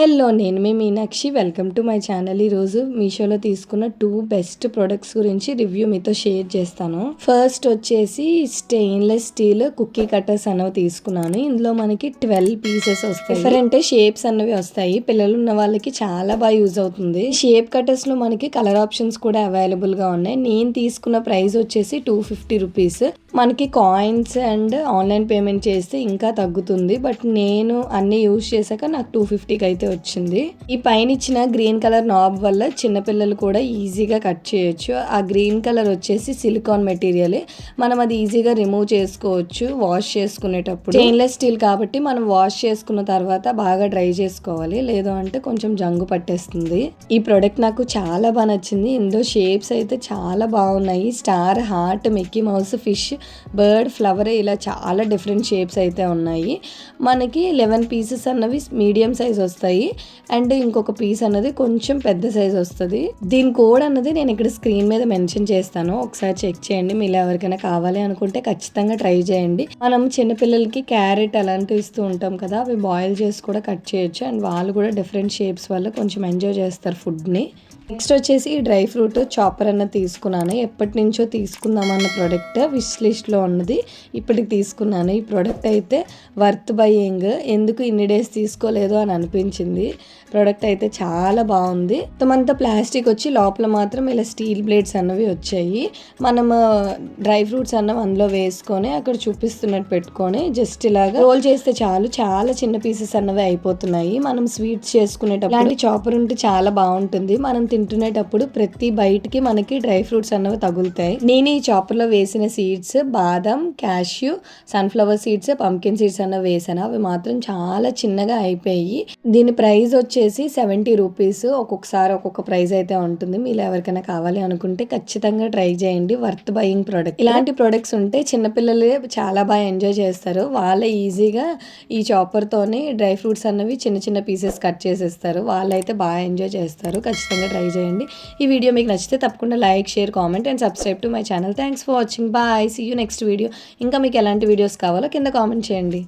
Hello నేను మీ Meenakshi. Welcome to my channel. ఈరోజు మీషోలో తీసుకున్న టూ బెస్ట్ ప్రొడక్ట్స్ గురించి రివ్యూ మీతో షేర్ చేస్తాను. ఫస్ట్ వచ్చేసి స్టెయిన్లెస్ స్టీల్ కుక్కీ కట్టర్స్ అనేవి తీసుకున్నాను. ఇందులో మనకి ట్వెల్వ్ పీసెస్ వస్తాయి. డిఫరెంట్ షేప్స్ అన్నవి వస్తాయి. పిల్లలు ఉన్న వాళ్ళకి చాలా బాగా యూజ్ అవుతుంది. షేప్ కట్టర్స్లో మనకి కలర్ ఆప్షన్స్ కూడా అవైలబుల్గా ఉన్నాయి. నేను తీసుకున్న ప్రైస్ వచ్చేసి టూ ఫిఫ్టీ రూపీస్. మనకి కాయిన్స్ అండ్ ఆన్లైన్ పేమెంట్ చేస్తే ఇంకా తగ్గుతుంది. బట్ నేను అన్ని యూజ్ చేశాక నాకు టూ ఫిఫ్టీకి అయితే వచ్చింది. ఈ పైన ఇచ్చిన గ్రీన్ కలర్ నాబ్ వల్ల చిన్నపిల్లలు కూడా ఈజీగా కట్ చేయొచ్చు. ఆ గ్రీన్ కలర్ వచ్చేసి సిలికాన్ మెటీరియల్. మనం అది ఈజీగా రిమూవ్ చేసుకోవచ్చు వాష్ చేసుకునేటప్పుడు. స్టెయిన్లెస్ స్టీల్ కాబట్టి మనం వాష్ చేసుకున్న తర్వాత బాగా డ్రై చేసుకోవాలి. లేదు అంటే కొంచెం జంగు పట్టేస్తుంది. ఈ ప్రోడక్ట్ నాకు చాలా బాగా నచ్చింది. ఇందులో షేప్స్ అయితే చాలా బాగున్నాయి. Star heart Mickey Mouse fish bird flower ఇలా చాలా డిఫరెంట్ షేప్స్ అయితే ఉన్నాయి. మనకి లెవెన్ పీసెస్ అన్నవి మీడియం సైజ్ వస్తాయి. అండ్ ఇంకొక పీస్ అన్నది కొంచెం పెద్ద సైజ్ వస్తుంది. దీని కోడ్ అన్నది నేను ఇక్కడ స్క్రీన్ మీద మెన్షన్ చేస్తాను. ఒకసారి చెక్ చేయండి. మీరు ఎవరికైనా కావాలి అనుకుంటే ఖచ్చితంగా ట్రై చేయండి. మనం చిన్నపిల్లలకి క్యారెట్ అలాంటివి ఇస్తూ ఉంటాం కదా అవి బాయిల్ చేసి కూడా కట్ చేయొచ్చు. అండ్ వాళ్ళు కూడా డిఫరెంట్ షేప్స్ వల్ల కొంచెం ఎంజాయ్ చేస్తారు ఫుడ్ని. నెక్స్ట్ వచ్చేసి డ్రై ఫ్రూట్ చాపర్ అన్న తీసుకున్నాను. ఎప్పటి నుంచో తీసుకుందామన్న ప్రోడక్ట్ విష్ లిస్ట్లో ఉన్నది. ఇప్పటికి తీసుకున్నాను. ఈ ప్రోడక్ట్ అయితే వర్త్ బయింగ్ ఎందుకు ఇన్ని డేస్ తీసుకోలేదు అని అనిపించింది. ప్రోడక్ట్ అయితే చాలా బాగుంది. మొత్తం ప్లాస్టిక్ వచ్చి లోపల మాత్రం ఇలా స్టీల్ ప్లేట్స్ అన్నవి వచ్చాయి. మనం డ్రై ఫ్రూట్స్ అన్నవి అందులో వేసుకొని అక్కడ చూపిస్తున్నట్టు పెట్టుకొని జస్ట్ ఇలాగా రోల్ చేస్తే చాలు. చాలా చిన్న పీసెస్ అన్నవి అయిపోతున్నాయి. మనం స్వీట్స్ చేసుకునేటప్పుడు ఇలాంటి చాపర్ ఉంటే చాలా బాగుంటుంది. మనం తింటునేటప్పుడు ప్రతి బయటికి మనకి డ్రై ఫ్రూట్స్ అన్నవి తగులుతాయి. నేను ఈ చాపర్లో వేసిన సీడ్స్ బాదం cashew sunflower seeds pumpkin seeds అన్నవి వేసాను. అవి మాత్రం చాలా చిన్నగా అయిపోయి దీని ప్రైస్ వచ్చేసి సెవెంటీ రూపీస్ ఒక్కొక్కసారి ఒక్కొక్క ప్రైస్ అయితే ఉంటుంది. మీరు ఎవరికైనా కావాలి అనుకుంటే ఖచ్చితంగా ట్రై చేయండి. Worth buying product. ఇలాంటి ప్రొడక్ట్స్ ఉంటే చిన్నపిల్లలే చాలా బాగా ఎంజాయ్ చేస్తారు. వాళ్ళే ఈజీగా ఈ చాపర్తోనే డ్రై ఫ్రూట్స్ అన్నవి చిన్న చిన్న పీసెస్ కట్ చేసేస్తారు. వాళ్ళైతే బాగా ఎంజాయ్ చేస్తారు. ఖచ్చితంగా ట్రై చేయండి. ఈ వీడియో మీకు నచ్చితే తప్పకుండా like share comment and subscribe to my channel. Thanks for watching. Bye. See you next video ఇంకా మీకు ఎలాంటి వీడియోస్ కావాలో కింద కామెంట్ చేయండి.